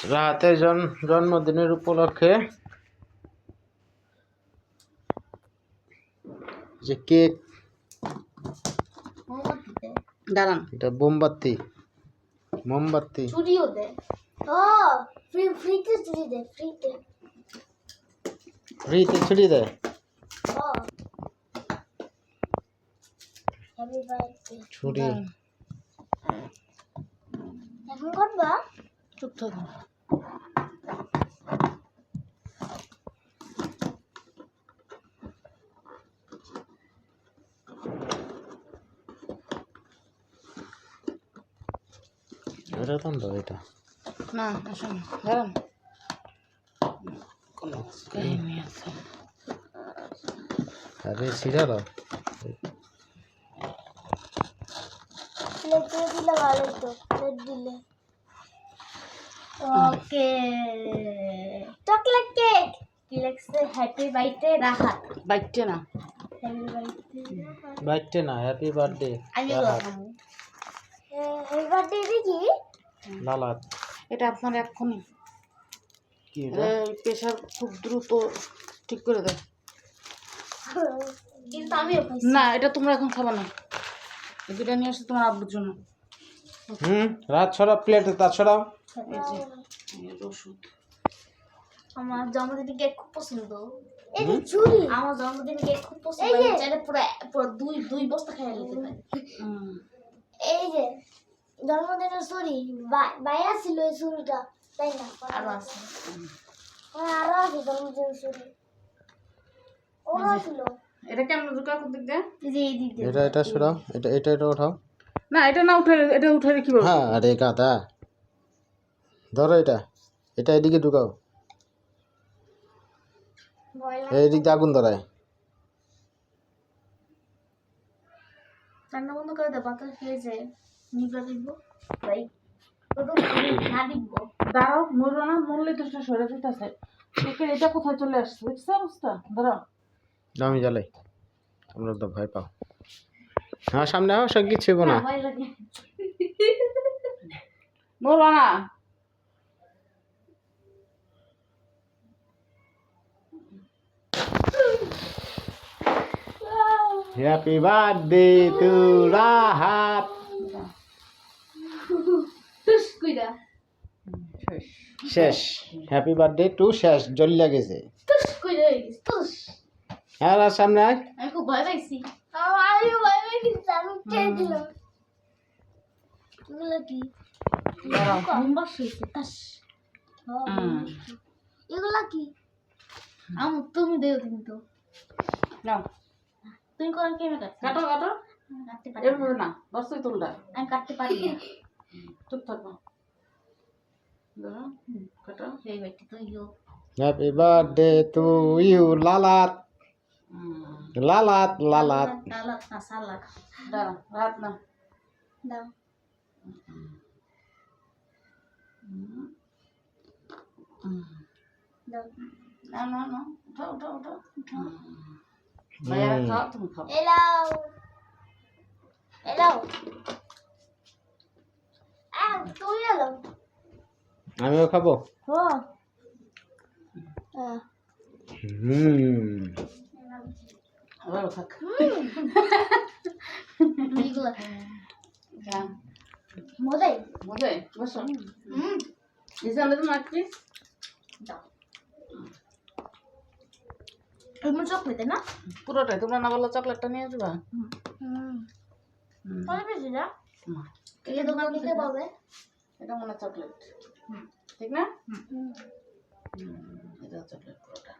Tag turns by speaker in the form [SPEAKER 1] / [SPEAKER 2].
[SPEAKER 1] রাহাতের জন জন্মদিনের উপলক্ষে যে কেক
[SPEAKER 2] দাঁড়ান।
[SPEAKER 1] এটা মোমবাতি মোমবাতি।
[SPEAKER 3] চুরিও দেয় ও ফ্রি ফ্রিতে চুরি দেয় ফ্রিতে।
[SPEAKER 1] ফ্রিতে ছুটি দেয়
[SPEAKER 3] ও।
[SPEAKER 1] ছুটি
[SPEAKER 3] এখন করবা?
[SPEAKER 2] চুপ থাকুন
[SPEAKER 1] এটা তো না এটা
[SPEAKER 2] না দাঁড়ান কোনো কাহিনী আছে।
[SPEAKER 1] আরে সিরা দাও।
[SPEAKER 3] প্লেট দিলে ভালো তো প্লেট দিলে। ওকে। Chocolate cake. কি হ্যাপি বার্থডে রাহাত।
[SPEAKER 2] বাইকটা না।
[SPEAKER 3] হ্যাপি বার্থডে
[SPEAKER 1] বাইটে না হ্যাপি বার্থডে
[SPEAKER 3] আমি হ্যাপি বার্থডে দেখি
[SPEAKER 1] লালাত।
[SPEAKER 2] এটা আপনার এক্ষুনি।
[SPEAKER 1] কি এটা?
[SPEAKER 2] প্রেশার খুব দ্রুত ঠিক করে দেয়।
[SPEAKER 3] কিন্তু আমিও
[SPEAKER 2] না এটা তোমরা এখন খাবে না। এই দুটা নিয়ে আসছে তোমার আব্বুর জন্য।
[SPEAKER 1] হুম রাত ছড়া প্লেটে তা ছড়াও।
[SPEAKER 2] এই যে এই ওষুধ।
[SPEAKER 3] আমার জন্মদিনে কেক খুব পছন্দ। এই যে চুরি। আমার জন্মদিনে কেক খুব পছন্দ। আমি চাইলে পুরো পুরো দুই দুই বস্তা খেয়ে নিতে পারি। এই যে। জন্মদিনের ছুরি বাইয়া ছিল এই ছুরিটা তাই না আরও আছে হ্যাঁ আরও আছে জন্মদিনের ছুরি ওরা ছিল
[SPEAKER 2] এটা কেমন কোন দিক দিয়ে
[SPEAKER 1] এটা এটা এটা এটা এটা ওঠাও
[SPEAKER 2] না এটা না উঠে এটা উঠে কি বলব
[SPEAKER 1] হ্যাঁ আরে গাদা ধরো এটা এটা এদিকে ঢুকাও
[SPEAKER 3] লাগে
[SPEAKER 1] দিয়ে আগুন ধরায়
[SPEAKER 3] রান্না বন্ধ করে দিব না দিব
[SPEAKER 2] দাঁড়াও মরো না মরলে তো সরে যেতেছে। তোকে এটা কোথায় চলে আসছে? দেখছ অবস্থা? দাঁড়াও।
[SPEAKER 1] আমি জ্বালাই। তোমরা তো ভয় পাও। হ্যাঁ সামনে আও সব কিছু না।
[SPEAKER 2] মরো না।
[SPEAKER 1] হ্যাপি বার্থডে টু রাহাত শেষ। হ্যাপি বার্থডে টু শেষ। জ্বলিয়া গেছে।
[SPEAKER 3] কইরা হয়ে
[SPEAKER 1] আর আর সামনে আয়।
[SPEAKER 3] আমি খুব ভয় পাইছি। আমি ভয় পাই কিন্তু আমি টেনে দিলাম। এগুলো কি? শুয়েছে তাস। এগুলা কি? আম তুমি দেও কিন্তু
[SPEAKER 2] নাও।
[SPEAKER 3] তুমি কোন কেমন কাটছো?
[SPEAKER 2] কাটো কাটো।
[SPEAKER 3] কাটতে পারি
[SPEAKER 2] না।
[SPEAKER 3] আমি কাটতে পারি না।
[SPEAKER 2] চুপ থাকো দাঁড়াও কাটো
[SPEAKER 3] এই বেটি তো you
[SPEAKER 1] happy birthday to you লালাত। লালাত লালাত
[SPEAKER 3] সালাদ না সালাদ
[SPEAKER 2] দাঁড়া রাত না
[SPEAKER 3] দাও
[SPEAKER 2] না না না উঠো উঠো উঠো ভাইয়া খাও তুমি খাও
[SPEAKER 3] এলাও এলাও
[SPEAKER 1] আমিও খাব। হুম।
[SPEAKER 3] মজাই
[SPEAKER 2] বুঝে বসো।
[SPEAKER 3] হুম। দাও। এমন চকলেট না?
[SPEAKER 2] পুরোটাই তোমরা না বলল চকলেটটা নিয়ে যাবা?
[SPEAKER 3] হুম।
[SPEAKER 2] হুম।
[SPEAKER 3] কত
[SPEAKER 2] না,
[SPEAKER 3] এই দোকান থেকে পাবে।
[SPEAKER 2] এটা মনে চকলেট
[SPEAKER 3] হুম।
[SPEAKER 2] ঠিক না?
[SPEAKER 3] হুম।
[SPEAKER 2] এটা চকলেট পুরোটা।